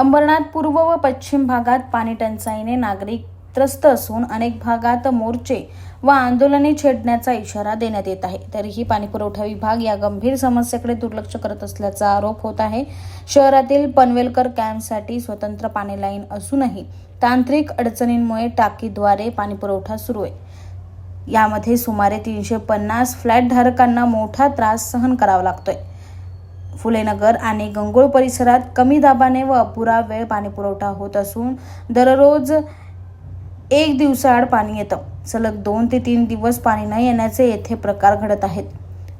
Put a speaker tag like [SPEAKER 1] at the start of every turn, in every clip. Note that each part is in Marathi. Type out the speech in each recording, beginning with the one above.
[SPEAKER 1] अंबरनाथ पूर्व व पश्चिम भागात पाणी टंचाईने नागरिक त्रस्त असून अनेक भागात मोर्चे व आंदोलने छेडण्याचा इशारा देण्यात येत आहे. तरीही पाणीपुरवठा विभाग या गंभीर समस्येकडे दुर्लक्ष करत असल्याचा आरोप होत आहे. शहरातील पनवेलकर कॅम्पसाठी स्वतंत्र पाणी लाईन असूनही तांत्रिक अडचणींमुळे टाकीद्वारे पाणीपुरवठा सुरू आहे. यामध्ये सुमारे तीनशे पन्नास फ्लॅट धारकांना मोठा त्रास सहन करावा लागतोय. फुलेनगर आणि गंगोळ परिसरात कमी दाबाने व अपुरा वेळ पाणीपुरवठा होत असून दररोज एक दिवसाआड पाणी येतं. सलग दोन ते तीन दिवस पाणी न येण्याचे येथे प्रकार घडत आहेत.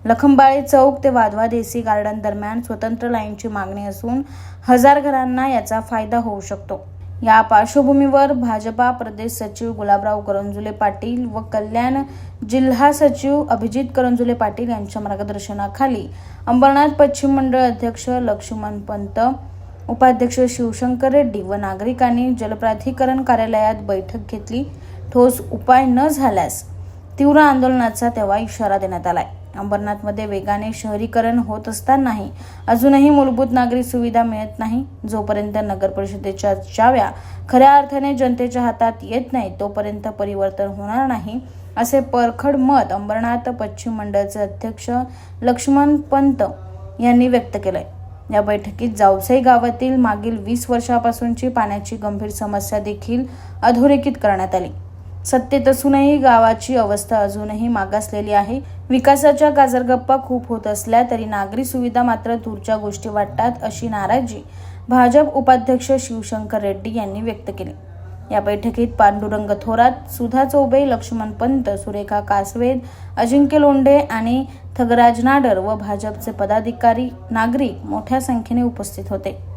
[SPEAKER 1] लखंबाळे चौक ते वाधवा देसी गार्डन दरम्यान स्वतंत्र लाईनची मागणी असून हजार घरांना याचा फायदा होऊ शकतो. या पार्श्वभूमीवर भाजपा प्रदेश सचिव गुलाबराव करंजुले पाटील व कल्याण जिल्हा सचिव अभिजित करंजुले पाटील यांच्या मार्गदर्शनाखाली अंबरनाथ पश्चिम मंडळ अध्यक्ष लक्ष्मण पंत उपाध्यक्ष शिवशंकर रेड्डी व नागरिकांनी जलप्राधिकरण कार्यालयात बैठक घेतली. ठोस उपाय न झाल्यास तीव्र आंदोलनाचा तेव्हा इशारा देण्यात आलाय. अंबरनाथमध्ये वेगाने शहरीकरण होत असतानाही अजूनही मूलभूत नागरी सुविधा मिळत नाही. जोपर्यंत नगर परिषदेच्या चाव्या खऱ्या अर्थाने जनतेच्या हातात येत नाही तोपर्यंत परिवर्तन होणार नाही असे परखड मत अंबरनाथ पश्चिम मंडळाचे अध्यक्ष लक्ष्मण पंत यांनी व्यक्त केलंय. या बैठकीत जावसाई गावातील मागील वीस वर्षापासूनची पाण्याची गंभीर समस्या देखील अधोरेखित करण्यात आली. सत्तेत असूनही गावाची अवस्था अजूनही मागासलेली आहे. विकासाच्या गाजरगप्पा खूप होत असल्या तरी नागरी सुविधा मात्र दूरच्या गोष्टी वाटतात अशी नाराजी भाजप उपाध्यक्ष शिवशंकर रेड्डी यांनी व्यक्त केली. या बैठकीत पांडुरंग थोरात सुधा चौबे लक्ष्मण पंत सुरेखा कासवेद अजिंक्य लोंढे आणि थगराज नाडर व भाजपचे पदाधिकारी नागरिक मोठ्या संख्येने उपस्थित होते.